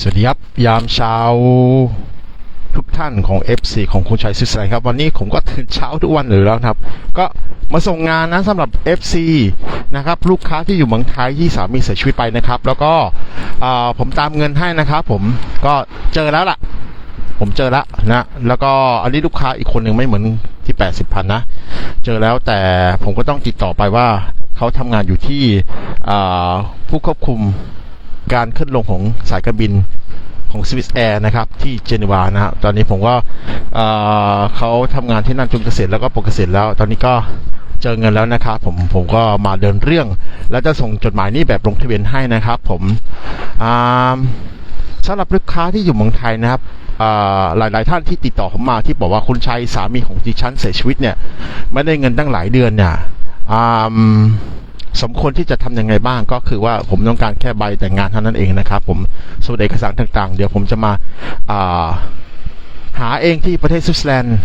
สวัสดีครับ ยามเช้าทุกท่านของ FC ของคุณชัยซิสไลครับ วันนี้ผมก็ตื่นเช้าทุกวันอยู่แล้วครับ ก็มาส่งงานนะสำหรับ FC นะครับ ลูกค้าที่อยู่เมืองไทยที่สามีเสียชีวิตไปนะครับ แล้วก็ผมตามเงินให้นะครับผมก็เจอแล้วล่ะ ผมเจอแล้วนะ แล้วก็อันนี้ลูกค้าอีกคนหนึ่งไม่เหมือนที่ 80พันนะ เจอแล้วแต่ผมก็ต้องติดต่อไปว่าเขาทำงานอยู่ที่ผู้ควบคุม การขึ้นลงของสายการบินของ Swiss Air นะครับที่เจนีวานะฮะตอนนี้ผมก็เเขาทำงานที่นั่นจนเกษียณแล้วก็ปลดเกษียณแล้ว ตอนนี้ก็เจอเงินแล้วนะครับผมผมก็มาเดินเรื่อง แล้วจะส่งจดหมายนี้แบบลงทะเบียนให้นะครับ ผมสำหรับลูกค้าที่อยู่เมืองไทยนะครับอ่าหลายๆท่านที่ติดต่อผมมาที่บอกว่าคุณชัยสามีของดิฉันเสียชีวิตเนี่ย ไม่ได้เงินตั้งหลายเดือนเนี่ย สมควรที่จะทำยังไงบ้างก็คือว่าผมต้องการแค่ใบแต่งงานเท่านั้นเองนะครับ ผมส่วนเอกสารต่างๆ เดี๋ยวผมจะมาาหาเองที่ประเทศสวิตเซอร์แลนด์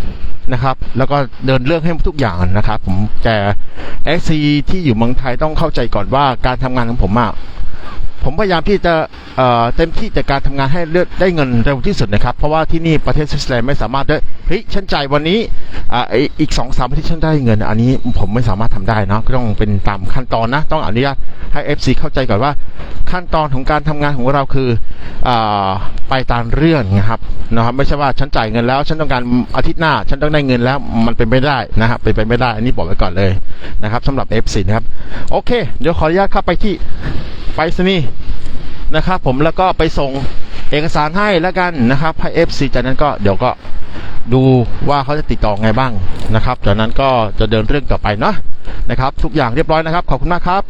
นะครับ แล้วก็เดินเรื่องให้ทุกอย่างนะครับ ผมแต่เอซีที่อยู่เมืองไทยต้องเข้าใจก่อนว่าการทำงานของผมอะ ผมพยายามที่จะเต็มที่จากการทำงานให้เลือดได้เงินเร็วที่สุดนะครับ เพราะว่าที่นี่ประเทศสวิตเซอร์แลนด์ไม่สามารถได้เฮ้ยฉันจ่ายวันนี้อีกสองสามอาทิตย์ฉันได้เงิน อันนี้ผมไม่สามารถทำได้เนะก็ต้องเป็นตามขั้นตอนนะ ต้องอนุญาตให้ FC เข้าใจก่อนว่าขั้นตอนของการทำงานของเราคืออไปตามเรื่องนะครับนะครับไม่ใช่ว่าฉันจ่ายเงินแล้ว ฉันต้องการอาทิตย์หน้า ฉันต้องได้เงินแล้วมันเป็นไม่ได้นะครับเป็นไปไม่ได้ อันนี้บอกไว้ก่อนเลยนะครับสำหรับ FC นะครับโอเค เดี๋ยวขออนุญาตเข้าไปที่ ไปสนีย์นะครับผมแล้วก็ไปส่งเอกสารให้แล้วกันนะครับให้เอฟซีจากนั้นก็เดี๋ยวก็ดูว่าเขาจะติดต่อไงบ้างนะครับ จากนั้นก็จะเดินเรื่องต่อไปเนาะนะครับ ทุกอย่างเรียบร้อยนะครับ ขอบคุณมากครับ